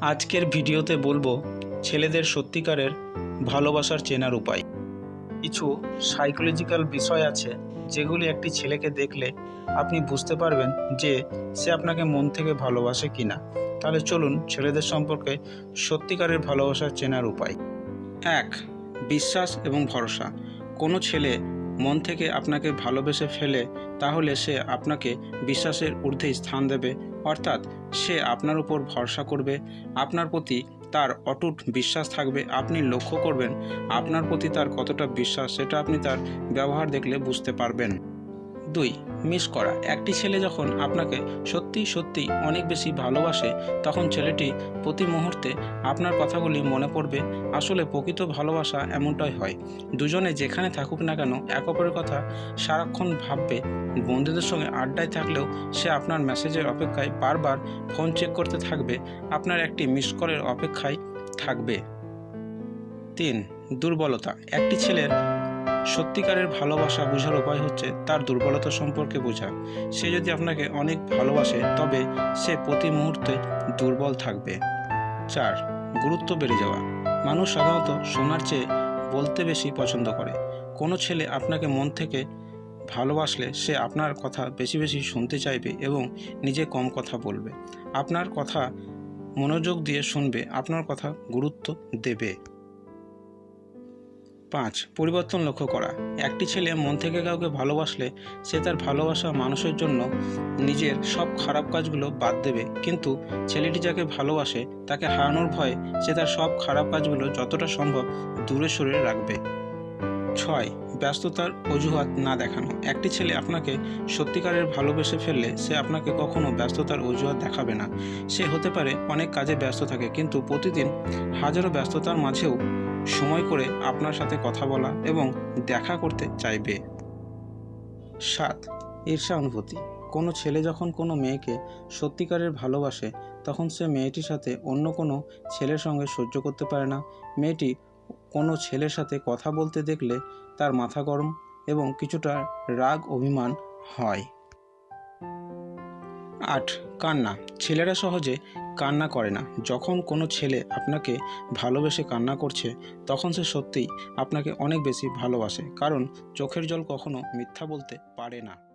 আজকের ভিডিওতে বলব ছেলেদের সত্যিকারের ভালোবাসার চেনার উপায়। কিছু সাইকোলজিক্যাল বিষয় আছে যেগুলি একটি ছেলেকে দেখলে আপনি বুঝতে পারবেন যে সে আপনাকে মন থেকে ভালোবাসে কি না তাহলে চলুন ছেলেদের সম্পর্কে সত্যিকারের ভালোবাসার চেনার উপায়। এক, বিশ্বাস এবং ভরসা। কোনো ছেলে মন থেকে আপনাকে ভালোবেসে ফেলে তাহলে সে আপনাকে বিশ্বাসের ঊর্ধ্বে স্থান দেবে অর্থাৎ সে আপনার উপর ভরসা করবে, আপনার প্রতি তার অটুট বিশ্বাস থাকবে, আপনি লক্ষ্য করবেন আপনার প্রতি তার কতটা বিশ্বাস, সেটা আপনি তার ব্যবহার দেখলে বুঝতে পারবেন। দুই মিস করা। একটি ছেলে যখন আপনাকে সত্যি সত্যি অনেক বেশি ভালোবাসে, তখন ছেলেটি প্রতি মুহূর্তে আপনার কথাগুলি মনে পড়বে, আসলে প্রকৃত ভালোবাসা এমনটাই হয়। দুজনে যেখানে থাকুক না কেন, এক অপরের কথা সারাক্ষণ ভাববে। বন্ধুদের সঙ্গে আড্ডায় থাকলেও সে আপনার মেসেজের অপেক্ষায় বারবার ফোন চেক করতে থাকবে, আপনার একটি মিস কলের অপেক্ষায় থাকবে। তিন, দুর্বলতা। একটি ছেলের সত্যিকারের ভালোবাসা বোঝার উপায় হচ্ছে তার দুর্বলতা সম্পর্কে বোঝা। সে যদি আপনাকে অনেক ভালোবাসে, তবে সে প্রতি মুহূর্তে দুর্বল থাকবে। চার, গুরুত্ব বেড়ে যাওয়া। মানুষ সাধারণত শোনার চেয়ে বলতে বেশি পছন্দ করে। কোনো ছেলে আপনাকে মন থেকে ভালোবাসলে সে আপনার কথা বেশি বেশি শুনতে চাইবে এবং নিজে কম কথা বলবে। আপনার কথা মনোযোগ দিয়ে শুনবে, আপনার কথা গুরুত্ব দেবে। পাঁচ, পরিবর্তন লক্ষ্য করা। একটি ছেলে মন থেকে কাউকে ভালোবাসলে সে তার ভালোবাসা মানুষের জন্য নিজের সব খারাপ কাজগুলো বাদ দেবে। কিন্তু ছেলেটি যাকে ভালোবাসে, তাকে হারানোর ভয়ে সে তার সব খারাপ কাজগুলো যতটা সম্ভব দূরে সরে রাখবে। ছয়, ব্যস্ততার অজুহাত না দেখানো। একটি ছেলে আপনাকে সত্যিকারের ভালোবেসে ফেললে সে আপনাকে কখনো ব্যস্ততার অজুহাত দেখাবে না। সে হতে পারে অনেক কাজে ব্যস্ত থাকে, কিন্তু প্রতিদিন হাজারো ব্যস্ততার মাঝেও সময় করে আপনার সাথে কথা বলা এবং দেখা করতে চাইবে। সাত, ঈর্ষা অনুভূতি। কোনো ছেলে যখন কোনো মেয়েকে সত্যিকারের ভালোবাসে, তখন সে মেয়েটির সাথে অন্য কোনো ছেলের সঙ্গে সহ্য করতে পারে না। মেয়েটি কোনো ছেলের সাথে কথা বলতে দেখলে তার মাথা গরম এবং কিছুটা রাগ অভিমান হয়। আট, কান্না। ছেলেরা সহজে কান্না করে না। যখন কোনো ছেলে আপনাকে ভালোবেসে কান্না করছে, তখন সে সত্যিই আপনাকে অনেক বেশি ভালোবাসে। কারণ চোখের জল কখনো মিথ্যা বলতে পারে না।